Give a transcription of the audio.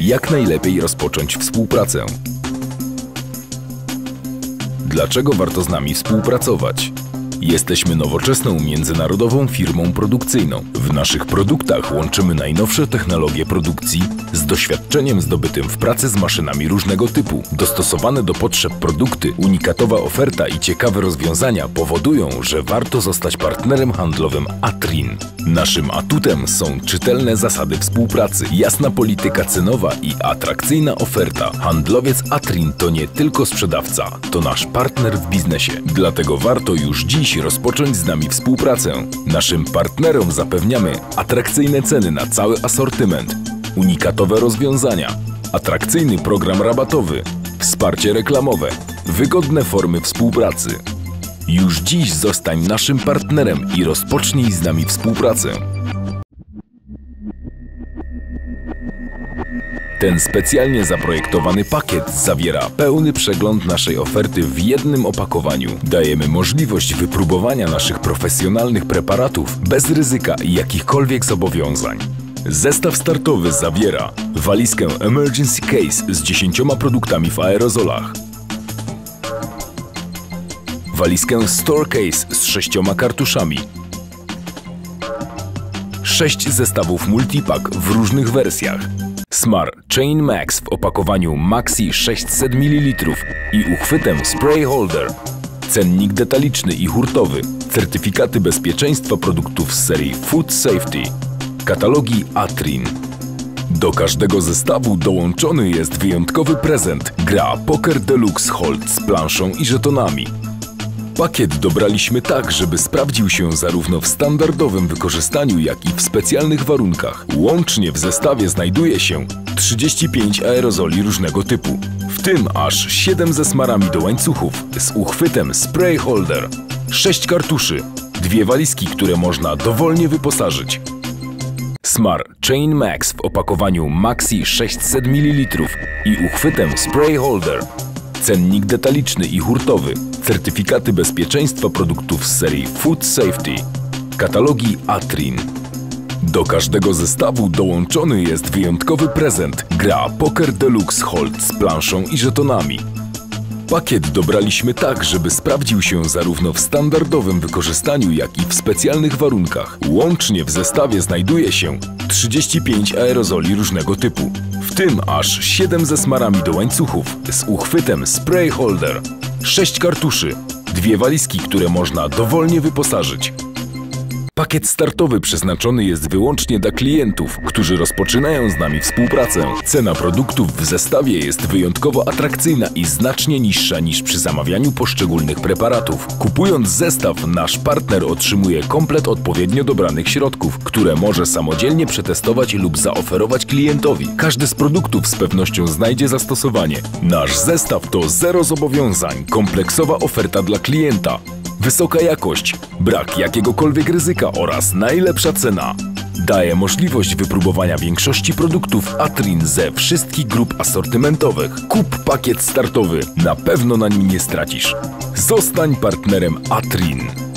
jak najlepiej rozpocząć współpracę. Dlaczego warto z nami współpracować? Jesteśmy nowoczesną międzynarodową firmą produkcyjną. W naszych produktach łączymy najnowsze technologie produkcji z doświadczeniem zdobytym w pracy z maszynami różnego typu. Dostosowane do potrzeb produkty, unikatowa oferta i ciekawe rozwiązania powodują, że warto zostać partnerem handlowym Atrin. Naszym atutem są czytelne zasady współpracy, jasna polityka cenowa i atrakcyjna oferta. Handlowiec Atrin to nie tylko sprzedawca, to nasz partner w biznesie. Dlatego warto już dziś rozpocząć z nami współpracę. Naszym partnerom zapewniamy atrakcyjne ceny na cały asortyment, unikatowe rozwiązania, atrakcyjny program rabatowy, wsparcie reklamowe, wygodne formy współpracy. Już dziś zostań naszym partnerem i rozpocznij z nami współpracę. Ten specjalnie zaprojektowany pakiet zawiera pełny przegląd naszej oferty w jednym opakowaniu. Dajemy możliwość wypróbowania naszych profesjonalnych preparatów bez ryzyka i jakichkolwiek zobowiązań. Zestaw startowy zawiera walizkę Emergency Case z 10 produktami w aerozolach, walizkę Store Case z 6 kartuszami, 6 zestawów multipack w różnych wersjach, Smar Chain Max w opakowaniu Maxi 600 ml i uchwytem Spray Holder. Cennik detaliczny i hurtowy. Certyfikaty bezpieczeństwa produktów z serii Food Safety. Katalogi Atrin. Do każdego zestawu dołączony jest wyjątkowy prezent. Gra Poker Deluxe Hold z planszą i żetonami. Pakiet dobraliśmy tak, żeby sprawdził się zarówno w standardowym wykorzystaniu, jak i w specjalnych warunkach. Łącznie w zestawie znajduje się 35 aerozoli różnego typu, w tym aż 7 ze smarami do łańcuchów z uchwytem spray holder, 6 kartuszy, dwie walizki, które można dowolnie wyposażyć. Smar Chain Max w opakowaniu Maxi 600 ml i uchwytem spray holder. Cennik detaliczny i hurtowy. Certyfikaty bezpieczeństwa produktów z serii Food Safety. Katalogi Atrin. Do każdego zestawu dołączony jest wyjątkowy prezent. Gra Poker Deluxe Hold z planszą i żetonami. Pakiet dobraliśmy tak, żeby sprawdził się zarówno w standardowym wykorzystaniu, jak i w specjalnych warunkach. Łącznie w zestawie znajduje się 35 aerozoli różnego typu, w tym aż 7 ze smarami do łańcuchów z uchwytem spray holder, 6 kartuszy, dwie walizki, które można dowolnie wyposażyć, Pakiet startowy przeznaczony jest wyłącznie dla klientów, którzy rozpoczynają z nami współpracę. Cena produktów w zestawie jest wyjątkowo atrakcyjna i znacznie niższa niż przy zamawianiu poszczególnych preparatów. Kupując zestaw, nasz partner otrzymuje komplet odpowiednio dobranych środków, które może samodzielnie przetestować lub zaoferować klientowi. Każdy z produktów z pewnością znajdzie zastosowanie. Nasz zestaw to zero zobowiązań, kompleksowa oferta dla klienta. Wysoka jakość, brak jakiegokolwiek ryzyka oraz najlepsza cena. Daje możliwość wypróbowania większości produktów Atrin ze wszystkich grup asortymentowych. Kup pakiet startowy, na pewno na nim nie stracisz. Zostań partnerem Atrin.